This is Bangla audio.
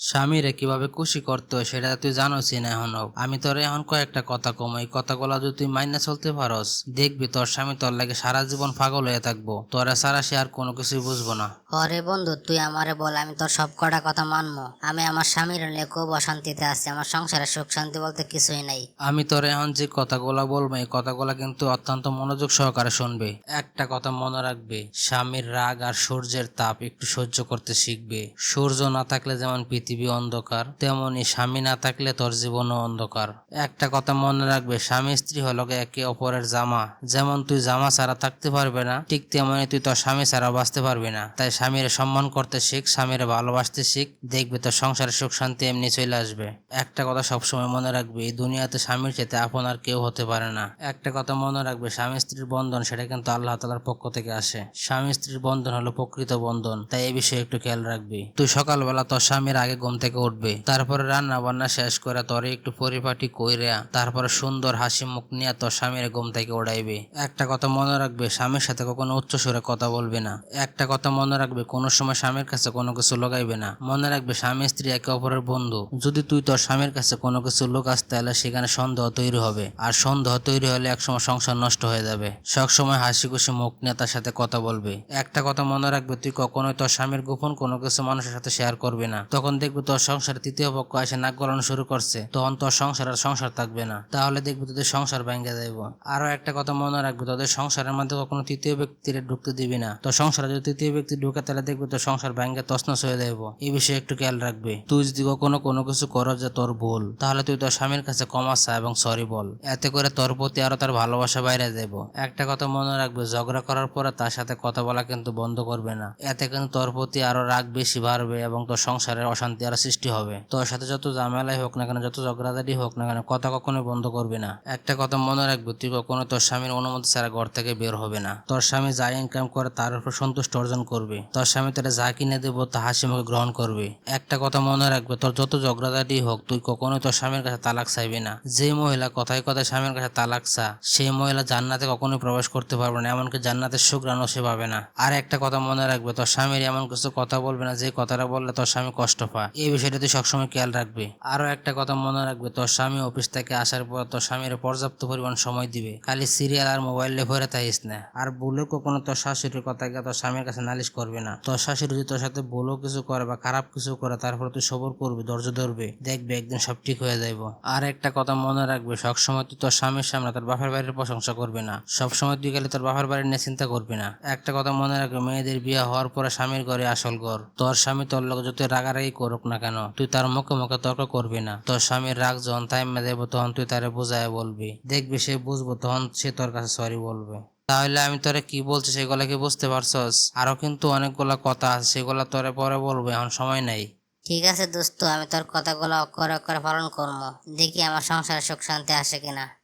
স্বামীরে কীভাবে খুশি করতে হয় সেটা তুই জানোসই না এখনও। আমি তোর এখন কয়েকটা কথা কম এই কথাগুলো যদি তুই মাইনা চলতে পারস দেখবি তোর স্বামী তোর লাগে সারা জীবন পাগল হয়ে থাকব। তোরা সারা সে আর কোনো কিছু বুঝব না। অরে বন্ধু তুই আমারে বল আমি তোর সব কটা কথা মানবো। আমি আমার স্বামীর নিয়ে খুব অশান্তিতে আছি আমার সংসারে সুখ শান্তি বলতে কিছুই নাই। আমি তোর এখন যে কথাগুলো বলব এই কথাগুলো কিন্তু অত্যন্ত মনোযোগ সহকারে শুনবে। একটা কথা মনে রাখবে স্বামীর রাগ আর সূর্যের তাপ একটু সহ্য করতে শিখবে। সূর্য না থাকলে যেমন পৃথিবী অন্ধকার, তেমনি স্বামী না থাকলে তোর জীবনও অন্ধকার। একটা কথা মনে রাখবে, স্বামী স্ত্রী হলো একে অপরের জামা। যেমন তুই জামা ছাড়া থাকতে পারবে না, ঠিক তেমনি তুই তোর স্বামী ছাড়া বাঁচতে পারবি না। তাই স্বামীর সম্মান করতে শিখ, স্বামীর ভালোবাসতে শিখ, দেখবে তোর সংসারে সুখ, শান্তি এমনি চলে আসবে। একটা কথা সবসময় মনে রাখবে, এই দুনিয়াতে স্বামীর চেতে আপন আর কেউ হতে পারে না। একটা কথা মনে রাখবে, স্বামী স্ত্রীর বন্ধন, সেটা কিন্তু আল্লাহ তালার পক্ষ থেকে আসে। স্বামী স্ত্রীর বন্ধন হলো প্রকৃত বন্ধন, তাই এই বিষয়ে একটু খেয়াল রাখবি। তুই সকালবেলা তোর স্বামীর আগে ঘুম থেকে উঠবে। তারপরে রান্না বান্না শেষ করে তোরে একটু পরিপাটি কইরা তারপরে সুন্দর হাসি মুখ নিয়ে তোর স্বামীর ঘুম থেকে উড়াইবে। একটা কথা মনে রাখবে, স্বামীর সাথে কখনো উচ্চ সুরে কথা বলবে না। একটা কথা মনে রাখবে, কোনো সময় স্বামীর কাছে কোনো কিছু লগাইবে না। মনে রাখবে, স্বামী স্ত্রী একে অপরের বন্ধু। যদি তুই তোর স্বামীর কাছে কোনো কিছু লোকাস, তাহলে সেখানে সন্দেহ তৈরি হবে। আর সন্দেহ তৈরি হলে একসময় সংসার নষ্ট হয়ে যাবে। সবসময় হাসি খুশি মুখ নিয়ে তার সাথে কথা বলবে। একটা কথা মনে রাখবে, তুই কখনোই তোর স্বামীর গোপন কোনো কিছু মানুষের সাথে শেয়ার করবে না। তখন দেখবি তোর সংসারে তৃতীয় পক্ষ এসে নাক গলানো শুরু করছে। তখন তোর সংসার আর সংসার থাকবে না। তাহলে দেখবি তোদের সংসার ভেঙে যাইব। আরও একটা কথা মনে রাখবি, তোদের সংসারের মধ্যে কখনো তৃতীয় ব্যক্তির ঢুকতে দিবি না। তোর সংসারে যদি তৃতীয় ব্যক্তি ঢুকে, তাহলে দেখবি তোর সংসার ভেঙে তছনছ হয়ে যাইব। এই বিষয়ে একটু খেয়াল রাখবি। তুই যদি কখনো কোনো কিছু করো যে তোর ভুল, তাহলে তুই তোর স্বামীর কাছে ক্ষমা চা এবং সরি বল। এতে করে তোর প্রতি আরও তার ভালোবাসা বাইরে যাব একটা কথা মনে রাখবে, ঝগড়া করার পরে তার সাথে কথা বলা কিন্তু বন্ধ করবে না। এতে কিন্তু তোর প্রতি আরও রাগ বেশি বাড়বে এবং তোর সংসারের অশান্তি আরও সৃষ্টি হবে। তোর সাথে যত ঝামেলাই হোক না কেন, যত ঝগড়াঝাটি হোক না কেন, কথা কখনোই বন্ধ করবে না। একটা কথা মনে রাখবে তুই কখনো তোর স্বামীর অনুমতি ছাড়া ঘর থেকে বের হবে না। তোর স্বামী যা ইনকাম করে তার উপর সন্তুষ্ট অর্জন করবে। তোর স্বামী তোরা যা কিনে দেবো তা হাসি মুখে গ্রহণ করবে। একটা কথা মনে রাখবে, তোর যত ঝগড়াঝাটি হোক, তুই কখনোই তোর স্বামীর কাছে তালাক চাইবি না। যে মহিলা কথায় কথায় স্বামীর কাছে তালাক চা সেই মহিলা জান্নাতে কখনোই প্রবেশ করতে পারবে না, এমনকি জান্নাতের সুগ্রাণও সে পাবে না। আর একটা কথা মনে রাখবে, তোর স্বামীর এমন কিছু কথা বলবে না, যে কথাটা বললে তোর স্বামী কষ্ট পায়। এই বিষয়টা তুই সবসময় খেয়াল রাখবি। আরও একটা কথা মনে রাখবে, তোর স্বামী অফিস থেকে আসার পর তোর স্বামীর পর্যাপ্ত পরিমাণ সময় দিবে। খালি সিরিয়াল আর মোবাইলে ভরে থাকিস না। আর বলে কখনো তোর শাশুড়ির কথা গিয়ে তোর স্বামীর কাছে নালিশ করবে না। তোর শাশুড়ি যদি তোর সাথে বলো কিছু করে বা খারাপ কিছু করে, তারপরে তুই সবর করবি, ধৈর্য ধরবে, দেখবি একদিন সব ঠিক হয়ে যাইব। আর একটা কথা মনে রাখবে, সবসময় তুই তোর স্বামীর সামনে তোর বাপের বাড়ির প্রশংসা করবি না। সবসময় তুই গেলে তোর বাপের বাড়ির নিয়ে চিন্তা করবি না। একটা কথা মনে রাখবে, মেয়েদের বিয়ে হওয়ার পরে স্বামীর ঘরে আসল ঘর। তোর স্বামী তোর লোক যত রাগারাগি করুক না কেন? তুই তার মুখে মুখে তর্ক করবি না। তোর স্বামীর রাগ যখন টাইমে দেবো, তখন তুই তারে বোঝায় বলবি। দেখবি সে বুঝব, তখন সে তোর কাছে সরি বলবে। তাহলে আমি তোরে কি বলছি সেগুলা কি বুঝতে পারছস? আরও কিন্তু অনেকগুলা কথা আছে, সেগুলা তোরে পরে বলব, এখন সময় নাই। ঠিক আছে দোস্ত, আমি তোর কথাগুলো অক্ষরে অক্ষরে পালন করব। দেখি আমার সংসারে সুখ শান্তি আসে কিনা।